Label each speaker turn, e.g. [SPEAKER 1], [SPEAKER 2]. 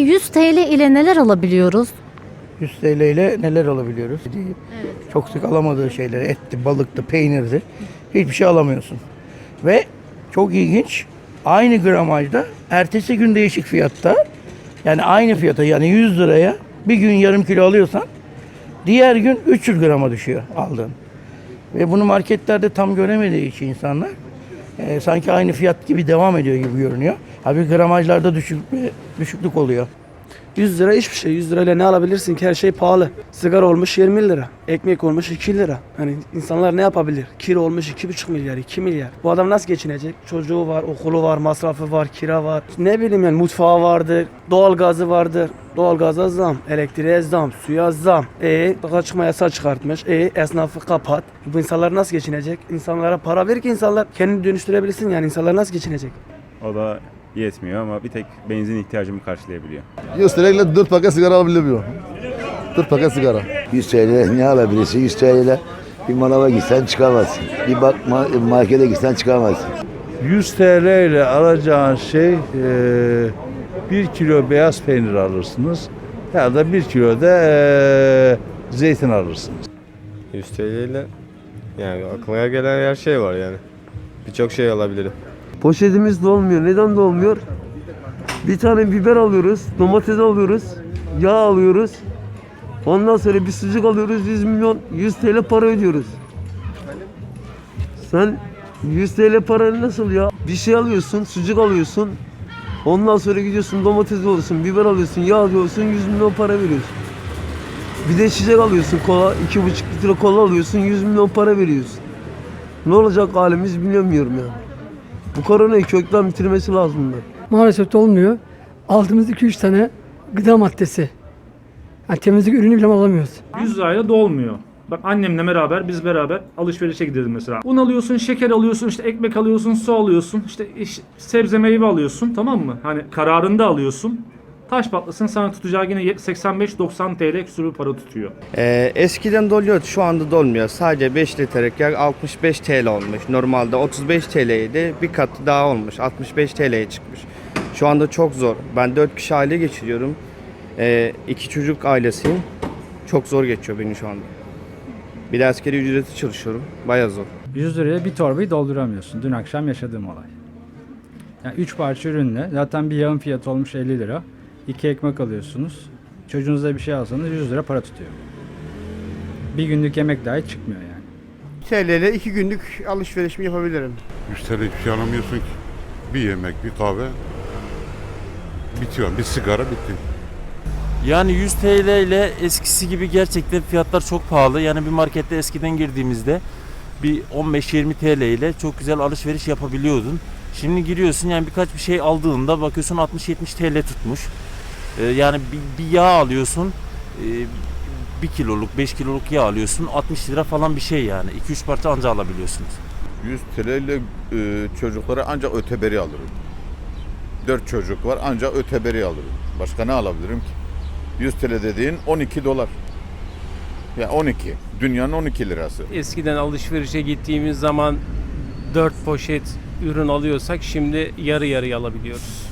[SPEAKER 1] 100 TL ile neler alabiliyoruz?
[SPEAKER 2] 100 TL ile neler alabiliyoruz? Çok sık alamadığı şeyler etti, balıktı, peynirdi. Hiçbir şey alamıyorsun. Ve çok ilginç aynı gramajda ertesi gün değişik fiyatta yani aynı fiyata yani 100 liraya bir gün yarım kilo alıyorsan diğer gün 300 grama düşüyor aldığın. Ve bunu marketlerde tam göremediği için insanlar e, sanki aynı fiyat gibi devam ediyor gibi görünüyor. Abi gramajlarda düşük, düşüklük oluyor.
[SPEAKER 3] 100 lira hiçbir şey. 100 lirayla ne alabilirsin ki her şey pahalı. Sigara olmuş 20 lira. Ekmek olmuş 2 lira. Hani insanlar ne yapabilir? Kira olmuş 2,5 milyar, 2 milyar. Bu adam nasıl geçinecek? Çocuğu var, okulu var, masrafı var, kira var. Ne bileyim yani mutfağı vardır, doğalgazı vardır. Doğalgaza zam, elektriğe zam, suya zam. E sokağa çıkma yasağı çıkartmış. E esnafı kapat. Bu insanlar nasıl geçinecek? İnsanlara para ver ki insanlar kendini dönüştürebilsin yani insanlar nasıl geçinecek?
[SPEAKER 4] O da yetmiyor ama bir tek benzin ihtiyacımı karşılayabiliyor.
[SPEAKER 5] 100 TL 4 paket sigara alabiliyor. 4 paket sigara.
[SPEAKER 6] 100 TL ne alabilirsin? 100 TL ile bir manava gitsen çıkamazsın. Bir bak ma- markete gitsen çıkamazsın.
[SPEAKER 7] 100 TL ile alacağın şey 1 kilo beyaz peynir alırsınız ya da 1 kilo da e, zeytin alırsınız.
[SPEAKER 8] 100 TL ile yani aklıma gelen her şey var yani. Birçok şey alabilirim.
[SPEAKER 9] Poşetimiz dolmuyor. Neden dolmuyor? Bir tane biber alıyoruz, domates alıyoruz, yağ alıyoruz. Ondan sonra bir sucuk alıyoruz 100 milyon 100 TL para ödüyoruz. Sen 100 TL para nasıl ya? Bir şey alıyorsun, sucuk alıyorsun. Ondan sonra gidiyorsun domates alıyorsun, biber alıyorsun, yağ alıyorsun 100 milyon para veriyorsun. Bir de içecek alıyorsun kola, 2,5 litre kola alıyorsun 100 milyon para veriyorsun. Ne olacak halimiz bilemiyorum yani. Bu koronayı kökten bitirmesi lazım bunlar.
[SPEAKER 10] maalesef de olmuyor. Aldığımız 2-3 tane gıda maddesi. Yani temizlik ürünü bile alamıyoruz.
[SPEAKER 11] 100 lirayla dolmuyor. Bak annemle beraber biz beraber alışverişe gidelim mesela. Un alıyorsun, şeker alıyorsun, işte ekmek alıyorsun, su alıyorsun, işte iş- sebze meyve alıyorsun tamam mı? Hani kararında alıyorsun. Taş patlasın sana tutacağı yine 85-90 TL küsur bir para tutuyor.
[SPEAKER 12] Ee, eskiden doluyordu şu anda dolmuyor. Sadece 5 litrelik yak 65 TL olmuş. Normalde 35 TL'ydi bir kat daha olmuş. 65 TL'ye çıkmış. Şu anda çok zor. Ben 4 kişi aile geçiriyorum. Ee, iki çocuk ailesiyim. Çok zor geçiyor benim şu anda. Bir de askeri ücreti çalışıyorum. Baya zor.
[SPEAKER 13] 100 liraya bir torbayı dolduramıyorsun. Dün akşam yaşadığım olay. Yani 3 parça ürünle zaten bir yağın fiyatı olmuş 50 lira. 2 ekmek alıyorsunuz. Çocuğunuza bir şey alsanız 100 lira para tutuyor. Bir günlük yemek dahi çıkmıyor yani.
[SPEAKER 3] TL ile 2 günlük alışverişimi yapabilirim.
[SPEAKER 5] 100 TL hiçbir şey alamıyorsun ki. Bir yemek, bir kahve bitiyor. Bir sigara bitti.
[SPEAKER 8] Yani 100 TL ile eskisi gibi gerçekten fiyatlar çok pahalı. Yani bir markette eskiden girdiğimizde bir 15-20 TL ile çok güzel alışveriş yapabiliyordun. Şimdi giriyorsun yani birkaç bir şey aldığında bakıyorsun 60-70 TL tutmuş. Ee, yani bir, bir yağ alıyorsun. 1 kiloluk 5 kiloluk yağ alıyorsun 60 lira falan bir şey yani 2-3 parça anca alabiliyorsunuz.
[SPEAKER 5] 100 TL ile e, çocuklara ancak öteberi alırım. 4 çocuk var ancak öteberi alırım. Başka ne alabilirim ki? 100 TL dediğin 12 dolar. Ya 12. Dünyanın 12 lirası.
[SPEAKER 8] Eskiden alışverişe gittiğimiz zaman 4 poşet ürün alıyorsak şimdi yarı yarıya alabiliyoruz.